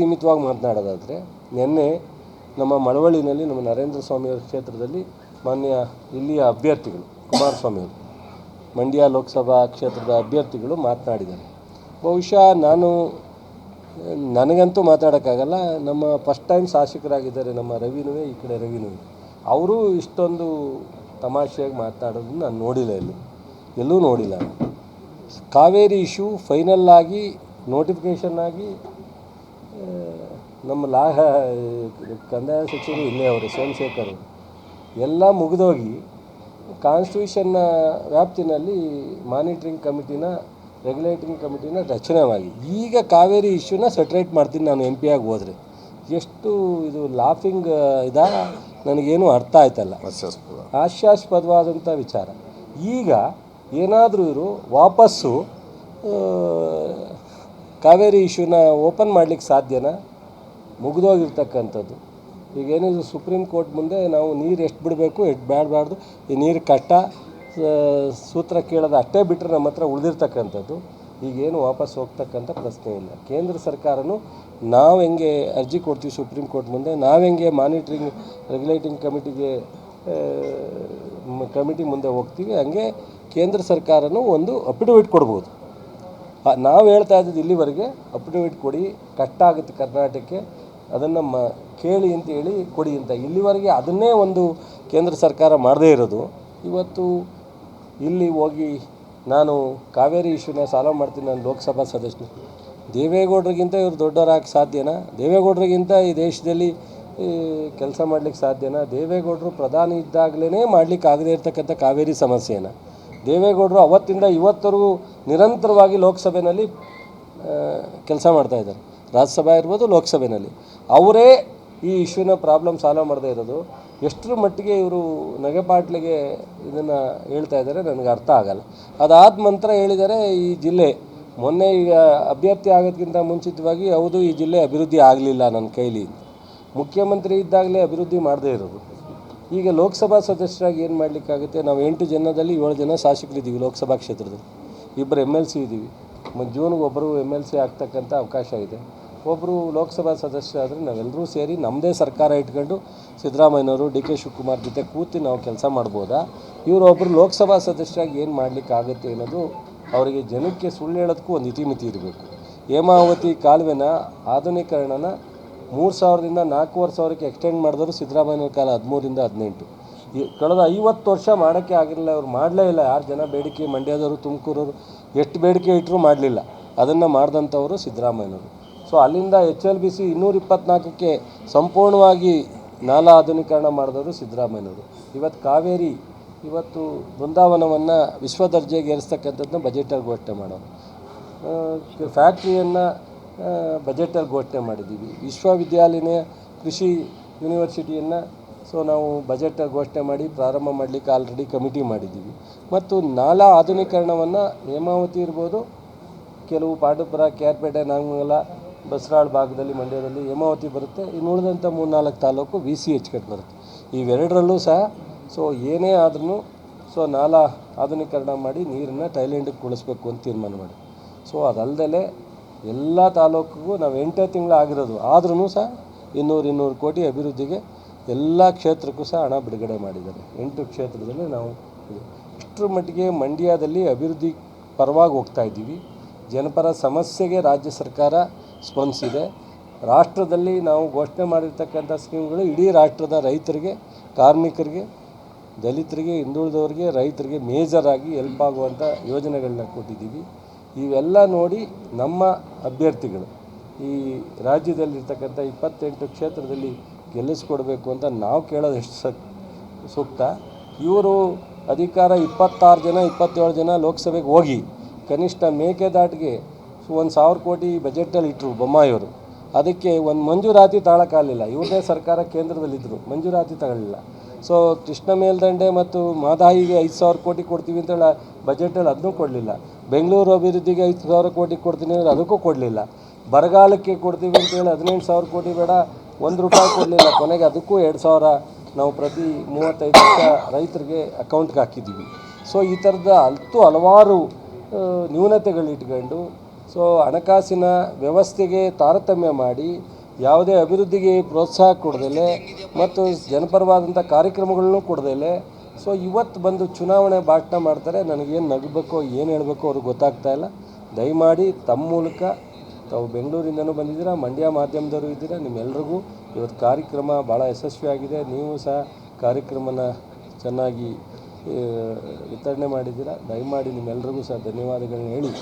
ಸೀಮಿತವಾಗಿ ಮಾತನಾಡೋದಾದರೆ, ನಿನ್ನೆ ನಮ್ಮ ಮಳವಳ್ಳಿನಲ್ಲಿ ನಮ್ಮ ನರೇಂದ್ರ ಸ್ವಾಮಿಯವರ ಕ್ಷೇತ್ರದಲ್ಲಿ ಮಾನ್ಯ ಇಲ್ಲಿಯ ಅಭ್ಯರ್ಥಿಗಳು, ಕುಮಾರಸ್ವಾಮಿಯವರು, ಮಂಡ್ಯ ಲೋಕಸಭಾ ಕ್ಷೇತ್ರದ ಅಭ್ಯರ್ಥಿಗಳು ಮಾತನಾಡಿದ್ದಾರೆ. ಬಹುಶಃ ನಾನು, ನನಗಂತೂ ಮಾತಾಡೋಕ್ಕಾಗಲ್ಲ ನಮ್ಮ ಫಸ್ಟ್ ಟೈಮ್ ಶಾಸಕರಾಗಿದ್ದಾರೆ ನಮ್ಮ ರವಿನುವೆ ಈ ಕಡೆ ರವಿನುವೆ ಅವರು ಇಷ್ಟೊಂದು ತಮಾಷೆಯಾಗಿ ಮಾತನಾಡೋದನ್ನ ನಾನು ನೋಡಿಲ್ಲ ಇಲ್ಲಿ ಎಲ್ಲೂ ನೋಡಿಲ್ಲ. ಕಾವೇರಿ ಇಶ್ಯೂ ಫೈನಲ್ ಆಗಿ ನೋಟಿಫಿಕೇಷನ್ ಆಗಿ ನಮ್ಮ ಲಾಹ, ಕಂದಾಯ ಸಚಿವರು ಇಲ್ಲೇ ಅವರು, ಸೋಮಶೇಖರ್ ಎಲ್ಲ ಮುಗಿದೋಗಿ ಕಾನ್ಸ್ಟಿಟ್ಯೂಷನ್ನ ವ್ಯಾಪ್ತಿನಲ್ಲಿ ಮಾನಿಟ್ರಿಂಗ್ ಕಮಿಟಿನ ರೆಗ್ಯುಲೇಟಿಂಗ್ ಕಮಿಟಿನ ರಚನೆವಾಗಿ ಈಗ ಕಾವೇರಿ ಇಶ್ಯೂನ ಸೆಟ್ರೇಟ್ ಮಾಡ್ತೀನಿ ನಾನು ಎಂ ಪಿ ಆಗಿ ಹೋದರೆ. ಎಷ್ಟು ಇದು ಲಾಫಿಂಗ್ ಇದಾ? ನನಗೇನು ಅರ್ಥ ಆಯ್ತಲ್ಲ. ಹಾಸ್ಯಾಸ್ಪದವಾದಂಥ ವಿಚಾರ. ಈಗ ಏನಾದರೂ ಇವರು ವಾಪಸ್ಸು ಕಾವೇರಿ ಇಶ್ಯೂನ ಓಪನ್ ಮಾಡಲಿಕ್ಕೆ ಸಾಧ್ಯನಾ? ಮುಗಿದೋಗಿರ್ತಕ್ಕಂಥದ್ದು. ಏನಿದ್ರು ಸುಪ್ರೀಂ ಕೋರ್ಟ್ ಮುಂದೆ ನಾವು ನೀರು ಎಷ್ಟು ಬಿಡಬೇಕು, ಎಷ್ಟು ಬೇಡಬಾರ್ದು ಈ ನೀರು ಕಟ್ಟ ಸೂತ್ರ ಕೇಳೋದು ಅಷ್ಟೇ ಬಿಟ್ಟರೆ ನಮ್ಮ ಹತ್ರ ಉಳಿದಿರ್ತಕ್ಕಂಥದ್ದು. ಈಗೇನು ವಾಪಸ್ ಹೋಗ್ತಕ್ಕಂಥ ಪ್ರಶ್ನೆ ಇಲ್ಲ. ಕೇಂದ್ರ ಸರ್ಕಾರನೂ ನಾವು ಹೆಂಗೆ ಅರ್ಜಿ ಕೊಡ್ತೀವಿ ಸುಪ್ರೀಂ ಕೋರ್ಟ್ ಮುಂದೆ, ನಾವು ಹೆಂಗೆ ಮಾನಿಟ್ರಿಂಗ್, ರೆಗ್ಯುಲೇಟಿಂಗ್ ಕಮಿಟಿಗೆ ಕಮಿಟಿ ಮುಂದೆ ಹೋಗ್ತೀವಿ, ಹಂಗೆ ಕೇಂದ್ರ ಸರ್ಕಾರನೂ ಒಂದು ಅಫಿಡವಿಟ್ ಕೊಡ್ಬೋದು. ನಾವು ಹೇಳ್ತಾ ಇದ್ದದ್ದು ಇಲ್ಲಿವರೆಗೆ ಅಪ್ಡೇಟ್ ಕೊಡಿ ಕಷ್ಟ ಆಗುತ್ತೆ ಕರ್ನಾಟಕಕ್ಕೆ. ಅದನ್ನು ಮ, ಕೇಳಿ ಅಂತ ಹೇಳಿ ಕೊಡಿ ಅಂತ. ಇಲ್ಲಿವರೆಗೆ ಅದನ್ನೇ ಒಂದು ಕೇಂದ್ರ ಸರ್ಕಾರ ಮಾಡದೇ ಇರೋದು. ಇವತ್ತು ಇಲ್ಲಿ ಹೋಗಿ ನಾನು ಕಾವೇರಿ ಇಶ್ಯೂನ ಸಾಲ್ವ್ ಮಾಡ್ತೀನಿ ನಾನು ಲೋಕಸಭಾ ಸದಸ್ಯನ. ದೇವೇಗೌಡರಿಗಿಂತ ಇವರು ದೊಡ್ಡವರಾಗಕ್ಕೆ ಸಾಧ್ಯನಾ? ದೇವೇಗೌಡರಿಗಿಂತ ಈ ದೇಶದಲ್ಲಿ ಕೆಲಸ ಮಾಡ್ಲಿಕ್ಕೆ ಸಾಧ್ಯನಾ? ದೇವೇಗೌಡರು ಪ್ರಧಾನಿ ಇದ್ದಾಗಲೇ ಮಾಡ್ಲಿಕ್ಕೆ ಆಗದೇ ಇರತಕ್ಕಂಥ ಕಾವೇರಿ ಸಮಸ್ಯೆನ? ದೇವೇಗೌಡರು ಅವತ್ತಿಂದ ಇವತ್ತರೆಗೂ ನಿರಂತರವಾಗಿ ಲೋಕಸಭೆಯಲ್ಲಿ ಕೆಲಸ ಮಾಡ್ತಾಯಿದ್ದಾರೆ ರಾಜ್ಯಸಭೆ ಇರ್ಬೋದು ಲೋಕಸಭೆಯಲ್ಲಿ ಅವರೇ ಈ ಇಶ್ಯೂನ ಪ್ರಾಬ್ಲಮ್ ಸಾಲ್ವ್ ಮಾಡದೇ ಇರೋದು. ಎಷ್ಟರ ಮಟ್ಟಿಗೆ ಇವರು ನಗೆಪಾಟ್ಲಿಗೆ ಇದನ್ನು ಹೇಳ್ತಾ ಇದ್ದಾರೆ ನನಗೆ ಅರ್ಥ ಆಗಲ್ಲ. ಅದಾದ ನಂತರ ಹೇಳಿದರೆ ಈ ಜಿಲ್ಲೆ. ಮೊನ್ನೆ ಈಗ ಅಭ್ಯರ್ಥಿ ಆಗೋದಕ್ಕಿಂತ ಮುಂಚಿತವಾಗಿ ಹೌದು, ಈ ಜಿಲ್ಲೆ ಅಭಿವೃದ್ಧಿ ಆಗಲಿಲ್ಲ ನನ್ನ ಕೈಲಿ ಮುಖ್ಯಮಂತ್ರಿ ಇದ್ದಾಗಲೇ ಅಭಿವೃದ್ಧಿ ಮಾಡದೇ ಇರೋದು. ಈಗ ಲೋಕಸಭಾ ಸದಸ್ಯರಾಗಿ ಏನು ಮಾಡಲಿಕ್ಕಾಗುತ್ತೆ? ನಾವು ಎಂಟು ಜನದಲ್ಲಿ ಏಳು ಜನ ಶಾಸಕರಿದ್ದೀವಿ ಲೋಕಸಭಾ ಕ್ಷೇತ್ರದಲ್ಲಿ. ಇಬ್ಬರು ಎಂ ಎಲ್ ಸಿ ಇದ್ದೀವಿ. ಜೂನ್ಗೆ ಒಬ್ಬರು ಎಂ ಎಲ್ ಸಿ ಆಗ್ತಕ್ಕಂಥ ಅವಕಾಶ ಇದೆ. ಒಬ್ಬರು ಲೋಕಸಭಾ ಸದಸ್ಯ ಆದರೆ ನಾವೆಲ್ಲರೂ ಸೇರಿ ನಮ್ಮದೇ ಸರ್ಕಾರ ಇಟ್ಕೊಂಡು ಸಿದ್ದರಾಮಯ್ಯನವರು, ಡಿ ಕೆ ಶಿವಕುಮಾರ್ ಜೊತೆ ಕೂತು ನಾವು ಕೆಲಸ ಮಾಡ್ಬೋದಾ? ಇವರು ಒಬ್ಬರು ಲೋಕಸಭಾ ಸದಸ್ಯರಾಗಿ ಏನು ಮಾಡಲಿಕ್ಕಾಗುತ್ತೆ ಅನ್ನೋದು ಅವರಿಗೆ ಜನಕ್ಕೆ ಸುಳ್ಳು ಹೇಳೋದಕ್ಕೂ ಒಂದು ಇತಿಮಿತಿ ಇರಬೇಕು. ಹೇಮಾವತಿ ಕಾಲುವೆನ ಆಧುನೀಕರಣನ ಮೂರು ಸಾವಿರದಿಂದ ನಾಲ್ಕೂವರೆ ಸಾವಿರಕ್ಕೆ ಎಕ್ಸ್ಟೆಂಡ್ ಮಾಡಿದವರು ಸಿದ್ದರಾಮಯ್ಯನ ಕಾಲ ಹದಿಮೂರಿಂದ ಹದಿನೆಂಟು. ಈ ಕಳೆದ ಐವತ್ತು ವರ್ಷ ಮಾಡೋಕ್ಕೆ ಆಗಿರಲಿಲ್ಲ, ಅವ್ರು ಮಾಡಲೇ ಇಲ್ಲ. ಯಾರು ಜನ ಬೇಡಿಕೆ, ಮಂಡ್ಯದವರು, ತುಮಕೂರವರು ಎಷ್ಟು ಬೇಡಿಕೆ ಇಟ್ಟರೂ ಮಾಡಲಿಲ್ಲ. ಅದನ್ನು ಮಾಡಿದಂಥವರು ಸಿದ್ದರಾಮಯ್ಯನವರು. ಸೊ ಅಲ್ಲಿಂದ ಎಚ್ ಎಲ್ ಬಿ ಸಿ ಇನ್ನೂರ ಇಪ್ಪತ್ನಾಲ್ಕಕ್ಕೆ ಸಂಪೂರ್ಣವಾಗಿ ನಾಲಾ ಆಧುನೀಕರಣ ಮಾಡಿದವರು ಸಿದ್ದರಾಮಯ್ಯನವರು. ಇವತ್ತು ಕಾವೇರಿ, ಇವತ್ತು ಬೃಂದಾವನವನ್ನು ವಿಶ್ವ ದರ್ಜೆಗೆ ಏರಿಸ್ತಕ್ಕಂಥದ್ದನ್ನ ಬಜೆಟಲ್ಲಿ ಘೋಷಣೆ ಮಾಡೋರು. ಫ್ಯಾಕ್ಟ್ರಿಯನ್ನು ಬಜೆಟಲ್ಲಿ ಘೋಷಣೆ ಮಾಡಿದ್ದೀವಿ. ವಿಶ್ವವಿದ್ಯಾಲಯ ಕೃಷಿ ಯೂನಿವರ್ಸಿಟಿಯನ್ನು, ಸೊ ನಾವು ಬಜೆಟ್ ಘೋಷಣೆ ಮಾಡಿ ಪ್ರಾರಂಭ ಮಾಡಲಿಕ್ಕೆ ಆಲ್ರೆಡಿ ಕಮಿಟಿ ಮಾಡಿದ್ದೀವಿ. ಮತ್ತು ನಾಲಾ ಆಧುನೀಕರಣವನ್ನು ಹೇಮಾವತಿ ಇರ್ಬೋದು, ಕೆಲವು ಪಾಂಡುಪುರ, ಕೆಆರ್ಪೇಟೆ, ನಾಗಮಂಗಲ, ಬಸರಾಳ್ ಭಾಗದಲ್ಲಿ, ಮಂಡ್ಯದಲ್ಲಿ ಹೇಮಾವತಿ ಬರುತ್ತೆ. ಇನ್ನು ಉಳಿದಂಥ ಮೂರ್ನಾಲ್ಕು taluk V C H cut ಬರುತ್ತೆ. ಇವೆರಡರಲ್ಲೂ ಸಹ, ಸೊ ಏನೇ ಆದ್ರೂ ಸೊ ನಾಲಾ ಆಧುನೀಕರಣ ಮಾಡಿ ನೀರನ್ನು ಥೈಲ್ಯಾಂಡಿಗೆ ಕುಳಿಸ್ಬೇಕು ಅಂತ ತೀರ್ಮಾನ ಮಾಡಿ ಸೊ ಅದಲ್ಲದೆ ಎಲ್ಲ ತಾಲೂಕಿಗೂ ನಾವು ಎಂಟೇ ತಿಂಗಳು ಆಗಿರೋದು. ಆದ್ರೂ ಸಹ ಇನ್ನೂರು ಇನ್ನೂರು ಕೋಟಿ ಅಭಿವೃದ್ಧಿಗೆ ಎಲ್ಲ ಕ್ಷೇತ್ರಕ್ಕೂ ಸಹ ಹಣ ಬಿಡುಗಡೆ ಮಾಡಿದ್ದಾರೆ. ಎಂಟು ಕ್ಷೇತ್ರದಲ್ಲಿ ನಾವು ಇಷ್ಟರ ಮಟ್ಟಿಗೆ ಮಂಡ್ಯದಲ್ಲಿ ಅಭಿವೃದ್ಧಿ ಪರವಾಗಿ ಹೋಗ್ತಾ ಇದ್ದೀವಿ. ಜನಪರ ಸಮಸ್ಯೆಗೆ ರಾಜ್ಯ ಸರ್ಕಾರ ಸ್ಪಂದಿಸಿದೆ. ರಾಷ್ಟ್ರದಲ್ಲಿ ನಾವು ಘೋಷಣೆ ಮಾಡಿರ್ತಕ್ಕಂಥ ಸ್ಕೀಮ್ಗಳು ಇಡೀ ರಾಷ್ಟ್ರದ ರೈತರಿಗೆ, ಕಾರ್ಮಿಕರಿಗೆ, ದಲಿತರಿಗೆ, ಹಿಂದುಳಿದವರಿಗೆ, ರೈತರಿಗೆ ಮೇಜರಾಗಿ ಹೆಲ್ಪ್ ಆಗುವಂಥ ಯೋಜನೆಗಳನ್ನ ಕೊಟ್ಟಿದ್ದೀವಿ. ಇವೆಲ್ಲ ನೋಡಿ ನಮ್ಮ ಅಭ್ಯರ್ಥಿಗಳು ಈ ರಾಜ್ಯದಲ್ಲಿರ್ತಕ್ಕಂಥ ಇಪ್ಪತ್ತೆಂಟು ಕ್ಷೇತ್ರದಲ್ಲಿ ಗೆಲ್ಲಿಸ್ಕೊಡ್ಬೇಕು ಅಂತ ನಾವು ಕೇಳೋದು ಎಷ್ಟು ಸಕ್, ಸೂಕ್ತ? ಇವರು ಅಧಿಕಾರ ಇಪ್ಪತ್ತಾರು ಜನ, ಇಪ್ಪತ್ತೇಳು ಜನ ಲೋಕಸಭೆಗೆ ಹೋಗಿ ಕನಿಷ್ಠ ಮೇಕೆದಾಟಿಗೆ ಒಂದು ಸಾವಿರ ಕೋಟಿ ಬಜೆಟಲ್ಲಿ ಇಟ್ಟರು ಬೊಮ್ಮಾಯಿಯವರು ಅದಕ್ಕೆ ಒಂದು ಮಂಜೂರಾತಿ ತಾಳಕ್ಕಾಗಲಿಲ್ಲ ಇವರದೇ ಸರ್ಕಾರ ಕೇಂದ್ರದಲ್ಲಿದ್ದರು. ಮಂಜೂರಾತಿ ತಗೊಳ್ಳಿಲ್ಲ. ಸೊ ಕೃಷ್ಣ ಮೇಲ್ದಂಡೆ ಮತ್ತು ಮಾದಾಯಿಗೆ ಐದು ಸಾವಿರ ಕೋಟಿ ಕೊಡ್ತೀವಿ ಅಂತೇಳಿ ಬಜೆಟಲ್ಲಿ ಅದನ್ನೂ ಕೊಡಲಿಲ್ಲ. ಬೆಂಗಳೂರು ಅಭಿವೃದ್ಧಿಗೆ ಐದು ಸಾವಿರ ಕೋಟಿ ಕೊಡ್ತೀನಿ ಅಂದರೆ ಅದಕ್ಕೂ ಕೊಡಲಿಲ್ಲ. ಬರಗಾಲಕ್ಕೆ ಕೊಡ್ತೀವಿ ಅಂತೇಳಿ ಹದಿನೆಂಟು ಸಾವಿರ ಕೋಟಿ ಬೇಡ, ಒಂದು ರೂಪಾಯಿ ಕೊಡಲಿಲ್ಲ. ಕೊನೆಗೆ ಅದಕ್ಕೂ ಎರಡು ಸಾವಿರ ನಾವು ಪ್ರತಿ ಮೂವತ್ತೈದು ಲಕ್ಷ ರೈತರಿಗೆ ಅಕೌಂಟ್ಗೆ ಹಾಕಿದ್ದೀವಿ. ಸೊ ಈ ಥರದ ಹತ್ತು ಹಲವಾರು ನ್ಯೂನತೆಗಳಿಟ್ಕೊಂಡು ಸೊ ಹಣಕಾಸಿನ ವ್ಯವಸ್ಥೆಗೆ ತಾರತಮ್ಯ ಮಾಡಿ, ಯಾವುದೇ ಅಭಿವೃದ್ಧಿಗೆ ಪ್ರೋತ್ಸಾಹ ಕೊಡದಲೆ ಮತ್ತು ಜನಪರವಾದಂಥ ಕಾರ್ಯಕ್ರಮಗಳನ್ನು ಕೊಡದಲೆ ಸೊ ಇವತ್ತು ಬಂದು ಚುನಾವಣೆ ಭಾಷಣ ಮಾಡ್ತಾರೆ, ನನಗೇನು ನಗಬೇಕೋ, ಏನು ಹೇಳಬೇಕೋ ಅವ್ರಿಗೆ ಗೊತ್ತಾಗ್ತಾ ಇಲ್ಲ. ದಯಮಾಡಿ ತಮ್ಮ ಮೂಲಕ ತಾವು ಬೆಂಗಳೂರಿಂದನೂ ಬಂದಿದ್ದೀರಾ, ಮಂಡ್ಯ ಮಾಧ್ಯಮದವರು ಇದ್ದೀರಾ ನಿಮ್ಮೆಲ್ಲರಿಗೂ ಇವತ್ತು ಕಾರ್ಯಕ್ರಮ ಭಾಳ ಯಶಸ್ವಿಯಾಗಿದೆ. ನೀವು ಸಹ ಕಾರ್ಯಕ್ರಮನ ಚೆನ್ನಾಗಿ ವಿತರಣೆ ಮಾಡಿದ್ದೀರಾ. ದಯಮಾಡಿ ನಿಮ್ಮೆಲ್ರಿಗೂ ಸಹ ಧನ್ಯವಾದಗಳನ್ನ ಹೇಳಿ.